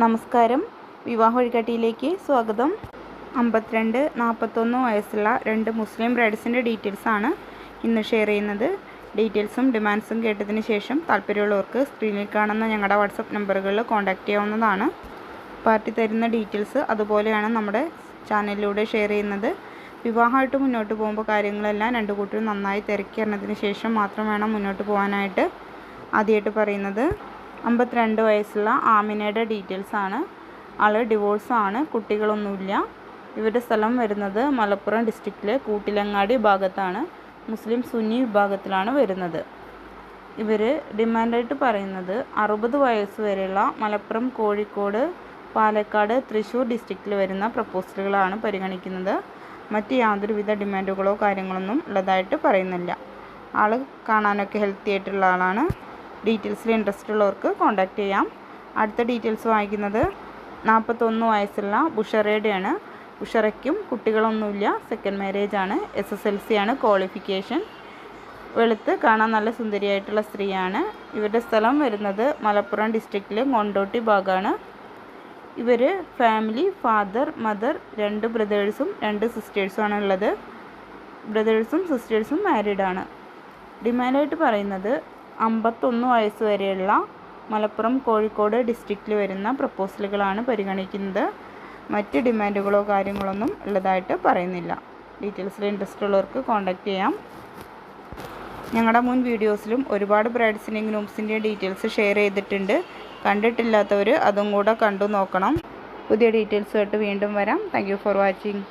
നമസ്കാരം. വിവാഹ വഴികാട്ടിയിലേക്ക് സ്വാഗതം. അമ്പത്തിരണ്ട് നാൽപ്പത്തൊന്ന് വയസ്സുള്ള രണ്ട് മുസ്ലിം ബ്രൈഡ്സിന്റെ ഡീറ്റെയിൽസാണ് ഇന്ന് ഷെയർ ചെയ്യുന്നത്. ഡീറ്റെയിൽസും ഡിമാൻഡ്സും കേട്ടതിന് ശേഷം താല്പര്യമുള്ളവർക്ക് സ്ക്രീനിൽ കാണുന്ന ഞങ്ങളുടെ വാട്സപ്പ് നമ്പറുകളിൽ കോൺടാക്റ്റ് ചെയ്യാവുന്നതാണ്. പാർട്ടി തരുന്ന ഡീറ്റെയിൽസ് അതുപോലെയാണ് നമ്മുടെ ചാനലിലൂടെ ഷെയർ ചെയ്യുന്നത്. വിവാഹമായിട്ട് മുന്നോട്ട് പോകുമ്പോൾ കാര്യങ്ങളെല്ലാം രണ്ട് കൂട്ടരും നന്നായി തിരക്കി അറിഞ്ഞതിന് ശേഷം മാത്രം വേണം മുന്നോട്ട് പോകാനായിട്ട് ആദ്യമായിട്ട് പറയുന്നത്. അമ്പത്തിരണ്ട് വയസ്സുള്ള ആമിനയുടെ ഡീറ്റെയിൽസ് ആണ്. ആൾ ഡിവോഴ്സാണ് കുട്ടികളൊന്നുമില്ല. ഇവരുടെ സ്ഥലം വരുന്നത് മലപ്പുറം ഡിസ്ട്രിക്റ്റിലെ കൂട്ടിലങ്ങാടി ഭാഗത്താണ് മുസ്ലിം സുന്നി വിഭാഗത്തിലാണ് വരുന്നത്. ഇവർ ഡിമാൻഡായിട്ട് പറയുന്നത് അറുപത് വയസ്സ് വരെയുള്ള മലപ്പുറം കോഴിക്കോട് പാലക്കാട് തൃശ്ശൂർ ഡിസ്ട്രിക്റ്റിൽ വരുന്ന പ്രപ്പോസലുകളാണ് പരിഗണിക്കുന്നത്. മറ്റ് യാതൊരുവിധ ഡിമാൻഡുകളോ കാര്യങ്ങളൊന്നും ഉള്ളതായിട്ട് പറയുന്നില്ല. ആൾ കാണാനൊക്കെ ഹെൽത്തി ആയിട്ടുള്ള ആളാണ്. ഡീറ്റെയിൽസിൽ ഇൻട്രസ്റ്റ് ഉള്ളവർക്ക് കോൺടാക്റ്റ് ചെയ്യാം. അടുത്ത ഡീറ്റെയിൽസ് വാങ്ങിക്കുന്നത് നാൽപ്പത്തൊന്ന് വയസ്സുള്ള ബുഷറയുടെയാണ്. ഉഷറയ്ക്കും കുട്ടികളൊന്നുമില്ല. സെക്കൻഡ് മാരേജ് ആണ്. എസ് എസ് എൽ സി ആണ് ക്വാളിഫിക്കേഷൻ വെളുത്ത് കാണാൻ നല്ല സുന്ദരിയായിട്ടുള്ള സ്ത്രീയാണ്. ഇവരുടെ സ്ഥലം വരുന്നത് മലപ്പുറം ഡിസ്ട്രിക്റ്റിലെ കൊണ്ടോട്ടി ഭാഗമാണ് ഇവർ ഫാമിലി ഫാദർ മദർ രണ്ട് ബ്രദേഴ്സും രണ്ട് സിസ്റ്റേഴ്സുമാണ് ഉള്ളത്. ബ്രദേഴ്സും സിസ്റ്റേഴ്സും മാരീഡാണ് ഡിമാൻഡായിട്ട് പറയുന്നത് അമ്പത്തൊന്ന് വയസ്സ് വരെയുള്ള മലപ്പുറം കോഴിക്കോട് ഡിസ്ട്രിക്റ്റിൽ വരുന്ന പ്രപ്പോസലുകളാണ് പരിഗണിക്കുന്നത്. മറ്റ് ഡിമാൻഡുകളോ കാര്യങ്ങളൊന്നും ഉള്ളതായിട്ട് പറയുന്നില്ല. ഡീറ്റെയിൽസിൽ ഇൻട്രസ്റ്റ് ഉള്ളവർക്ക് കോൺടാക്റ്റ് ചെയ്യാം. ഞങ്ങളുടെ മുൻ വീഡിയോസിലും ഒരുപാട് ബ്രൈഡ്സിന്റെയും ഗ്രൂംസിന്റെയും ഡീറ്റെയിൽസ് ഷെയർ ചെയ്തിട്ടുണ്ട്. കണ്ടിട്ടില്ലാത്തവർ അതും കൂടെ കണ്ടു നോക്കണം. പുതിയ ഡീറ്റെയിൽസുമായിട്ട് വീണ്ടും വരാം. Thank for watching.